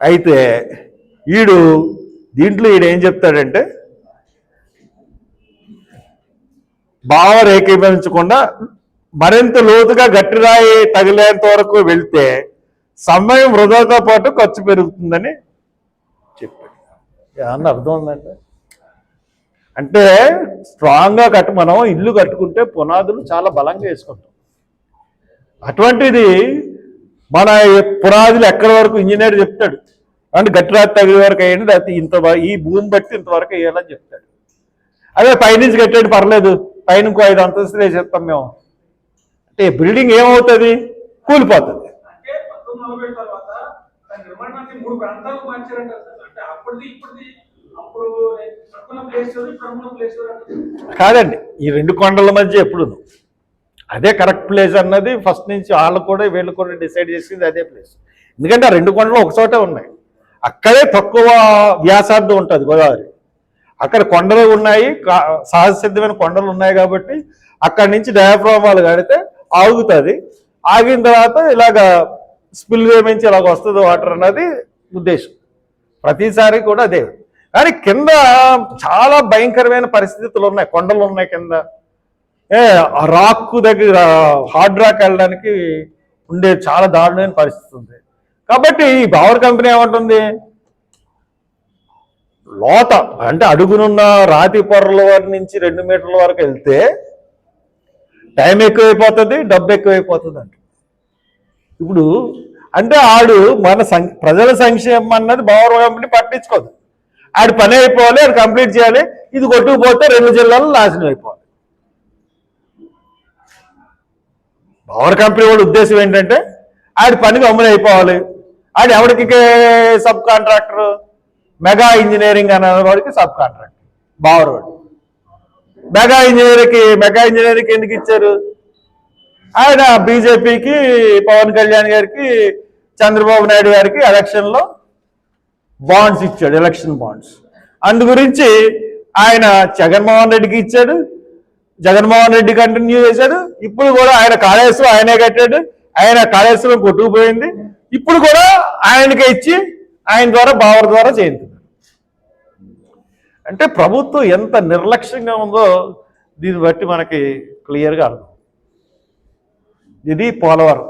అయితే ఈడు దీంట్లో ఈడు ఏం చెప్తాడంటే భావ రేఖీభవించకుండా మరింత లోతుగా గట్టి రాయి తగిలేంత వరకు వెళ్తే సమయం వృధాతో పాటు ఖర్చు పెరుగుతుందని చెప్పాడు. ఏమన్నా అర్థం ఉందంటే? అంటే స్ట్రాంగ్గా కట్టు మనం ఇల్లు కట్టుకుంటే పునాదులు చాలా బలంగా వేసుకుంటాం. అటువంటిది మన పునాదులు ఎక్కడి వరకు ఇంజనీర్ చెప్తాడు? అంటే గట్టి రాతి తగిలే వరకు వేయండి లేకపోతే ఇంత ఈ భూమి బట్టి ఇంతవరకు వేయాలని చెప్తాడు. అదే పైనుంచి కట్టేది పర్లేదు. పైన ఇంకో ఐదు అంతస్తులు వేసేస్తాం మేము. అంటే బిల్డింగ్ ఏమవుతుంది? కూలిపోతుంది. కాదండి ఈ రెండు కొండల మధ్య ఎప్పుడు అదే కరెక్ట్ ప్లేస్ అన్నది ఫస్ట్ నుంచి వాళ్ళు కూడా వీళ్ళు కూడా డిసైడ్ చేసింది అదే ప్లేస్. ఎందుకంటే ఆ రెండు కొండలు ఒక చోటే ఉన్నాయి. అక్కడే తక్కువ వ్యాసార్థం ఉంటుంది గోదావరి. అక్కడ కొండలు ఉన్నాయి సహజసిద్ధమైన కొండలు ఉన్నాయి కాబట్టి అక్కడి నుంచి డయాఫ్రామాలు కడితే ఆగుతుంది. ఆగిన తర్వాత ఇలాగ స్పిల్ నుంచి ఇలాగ వస్తుంది వాటర్ అన్నది ఉద్దేశం. ప్రతిసారి కూడా అదే. కానీ కింద చాలా భయంకరమైన పరిస్థితులు ఉన్నాయి కొండలు ఉన్నాయి కింద. ఏ ఆ రాక్ దగ్గర హార్డ్ రాక్ వెళ్ళడానికి ఉండే చాలా దారుణమైన పరిస్థితి ఉంది. కాబట్టి ఈ పవర్ కంపెనీ ఏమంటుంది? లోత అంటే అడుగునున్న రాతి పొరల వరకు నుంచి రెండు మీటర్ల వరకు వెళ్తే టైం ఎక్కువైపోతుంది డబ్బు ఎక్కువైపోతుంది అంట ఇప్పుడు అంటే ఆడు మన సం ప్రజల సంక్షేమం అన్నది పవర్ కంపెనీ పట్టించుకోదు. ఆడి పని అయిపోవాలి ఆడు కంప్లీట్ చేయాలి ఇది కొట్టుకుపోతే రెండు జిల్లాలు నాశనం అయిపోవాలి. పవర్ కంపెనీ వాడి ఉద్దేశం ఏంటంటే ఆడి పనికి అమలు అయిపోవాలి. ఆడు ఎవరికి సబ్ కాంట్రాక్టర్ మెగా ఇంజనీరింగ్ అనే వాడికి సబ్ కాంట్రాక్టర్ బావర్ మెగా ఇంజనీర్కి మెగా ఇంజనీరింగ్కి ఎందుకు ఇచ్చారు? ఆయన బీజేపీకి పవన్ కళ్యాణ్ గారికి చంద్రబాబు నాయుడు గారికి ఎలక్షన్లో బాండ్స్ ఇచ్చాడు ఎలక్షన్ బాండ్స్. అందు గురించి ఆయన జగన్మోహన్ రెడ్డికి ఇచ్చాడు జగన్మోహన్ రెడ్డి కంటిన్యూ చేశాడు. ఇప్పుడు కూడా ఆయన కాళేశ్వరం ఆయనే కట్టాడు. ఆయన కాళేశ్వరం కొట్టుకుపోయింది. ఇప్పుడు కూడా ఆయనకే ఇచ్చి ఆయన ద్వారా బావర్ ద్వారా చేయించుకున్నారు అంటే ప్రభుత్వం ఎంత నిర్లక్ష్యంగా ఉందో దీన్ని బట్టి మనకి క్లియర్గా అర్థం. ఇది పోలవరం.